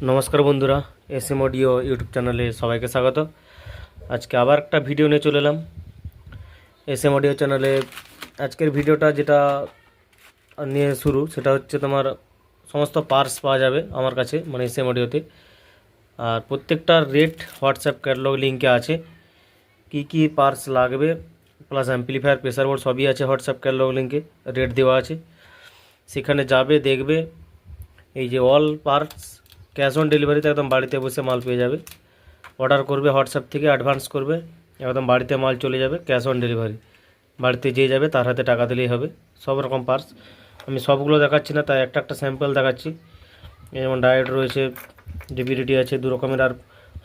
নমস্কার বন্ধুরা S M audio YouTube চ্যানেলে সবাইকে স্বাগত আজকে আবার একটা ভিডিও নিয়ে চলে এলাম এস এম অডিও চ্যানেলে আজকের ভিডিওটা যেটা নিয়ে শুরু সেটা হচ্ছে তোমার সমস্ত পার্স পাওয়া যাবে আমার কাছে মানে এস এম অডিওতে আর প্রত্যেকটার রেট হোয়াটসঅ্যাপ ক্যাটালগ লিঙ্কে আছে কি কি পার্স লাগবে প্লাস অ্যাম্পলিফায়ার প্রেসার বোর্ড সবই আছে হোয়াটসঅ্যাপ ক্যাটালগ লিঙ্কে রেট দেওয়া আছে সেখানে যাবে দেখবে এই যে অল পার্টস ক্যাশ অন ডেলিভারিতে একদম বাড়িতে বসে মাল পেয়ে যাবে। অর্ডার করবে হোয়াটসঅ্যাপ থেকে, অ্যাডভান্স করবে, একদম বাড়িতে মাল চলে যাবে, ক্যাশ অন ডেলিভারি। বাড়িতে যে যাবে, তার হাতে টাকা দিলেই হবে। সব রকম পার্টস। আমি সবগুলো দেখাচ্ছি না, তাই একটা একটা স্যাম্পল দেখাচ্ছি। যেমন ডায়েট রয়েছে ডিপিডিটি আছে, দু রকমের। আর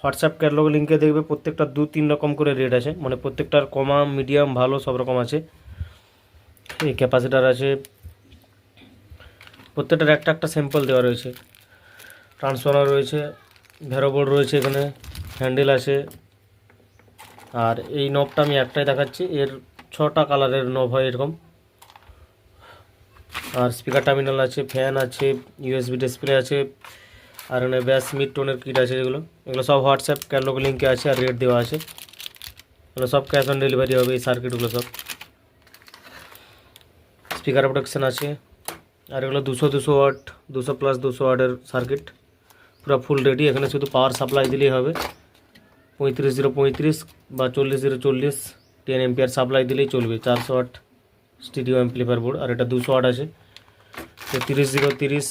হোয়াটসঅ্যাপ ক্যাটালগ লিঙ্কে দেখবে প্রত্যেকটা দু তিন রকম করে রেট আছে। মানে প্রত্যেকটার কমা মিডিয়াম ভালো সব রকম আছে। এই ক্যাপাসিটার আছে। প্রত্যেকটার একটা একটা স্যাম্পল দেওয়া রয়েছে। ট্রান্সফর্মার রয়েছে ভ্যারোবোর্ড রয়েছে এখানে, হ্যান্ডেল আছে। আর এই নবটা আমি একটাই দেখাচ্ছি, এর ছটা কালারের নব হয় এরকম। আর স্পিকার টার্মিনাল আছে ফ্যান আছে ইউএসবি ডিসপ্লে আছে, আর এখানে ব্যাস মিড টোনের কিট আছে যেগুলো। এগুলো সব হোয়াটসঅ্যাপ ক্যাটালগ লিঙ্কে আছে আর রেট দেওয়া আছে। এগুলো সব ক্যাশ অন ডেলিভারি হবে, এই সার্কিটগুলো সব। স্পিকার প্রোটেকশন আছে। আর এগুলো দুশো দুশো ওয়াট দুশো প্লাস দুশো ওয়াটের সার্কিট পুরো ফুল রেডি এখানে শুধু পাওয়ার সাপ্লাই দিলেই হবে। পঁয়ত্রিশ জিরো পঁয়ত্রিশ বা চল্লিশ জিরো চল্লিশ টেন এমপিআর সাপ্লাই দিলেই চলবে। চারশো ওয়াট স্টিডিও অ্যাম্পলিফায়ার বোর্ড আর এটা দুশো ওয়াট আছে। তো তিরিশ জিরো তিরিশ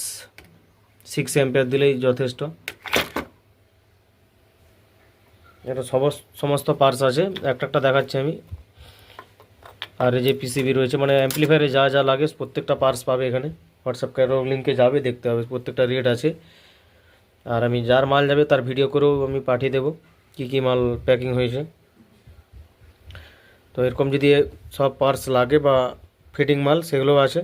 সিক্স এমপিআর দিলেই যথেষ্ট। এটা সমস্ত পার্টস আছে। একটা একটা দেখাচ্ছি আমি। আর এই যে পিসিবি রয়েছে মানে অ্যাম্পলিফায়ারে যা যা লাগে প্রত্যেকটা পার্টস পাবে এখানে। হোয়াটসঅ্যাপ ক্যাটালগ লিঙ্কে যাবে, দেখতে হবে। প্রত্যেকটা রেট আছে। আর আমি যার মাল যাবে তার ভিডিও করেও আমি পাঠিয়ে দেবো কী কী মাল প্যাকিং হয়েছে। তো এরকম যদি সব পার্টস লাগে বা ফিটিং মাল, সেগুলোও আছে।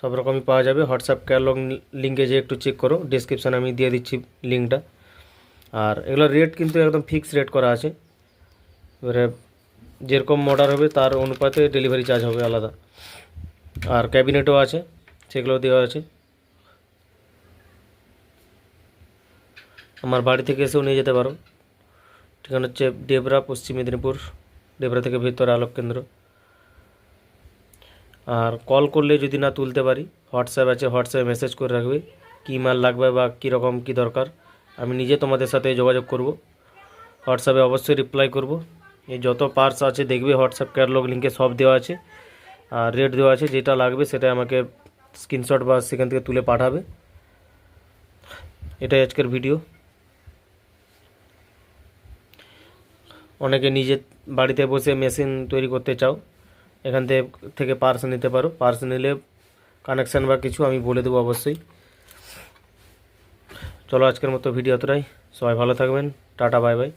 সব রকমই পাওয়া যাবে। হোয়াটসঅ্যাপ ক্যাটালগ লিঙ্কে যে একটু চেক করো। ডিসক্রিপশানে আমি দিয়ে দিচ্ছি লিঙ্কটা আর এগুলোর রেট কিন্তু একদম ফিক্স রেট করা আছে। এবারে যেরকম অর্ডার হবে তার অনুপাতে ডেলিভারি চার্জ হবে আলাদা। আর ক্যাবিনেটও আছে, সেগুলো দেওয়া আছে। আমার বাড়ি থেকে এসেও নিয়ে যেতে পারো। ঠিকানা হচ্ছে ডেবরা পশ্চিম মেদিনীপুর ডেবরা থেকে ভেতরে আলোক কেন্দ্র। আর কল করলে যদি না তুলতে পারি, হোয়াটসঅ্যাপ আছে, হোয়াটসঅ্যাপে মেসেজ করে রাখবে, কী মাল লাগবে বা কীরকম কী দরকার। আমি নিজে তোমাদের সাথে যোগাযোগ করব। হোয়াটসঅ্যাপে অবশ্যই রিপ্লাই করব। এই যত পার্টস আছে, দেখবে হোয়াটসঅ্যাপ ক্যাটালগ লিঙ্কে সব দেওয়া আছে। আর রেট দেওয়া আছে, যেটা লাগবে সেটা আমাকে স্ক্রিনশট বা সেখান থেকে তুলে পাঠাবে। এটাই আজকের ভিডিও অনেকে নিজের বাড়িতে বসে মেশিন তৈরি করতে চাও, এখান থেকে পার্স নিতে পারো। পার্স নিলে কানেকশান বা কিছু আমি বলে দেবো অবশ্যই। চলো আজকের মতো ভিডিও অতটাই সবাই ভালো থাকবেন। Tata bye bye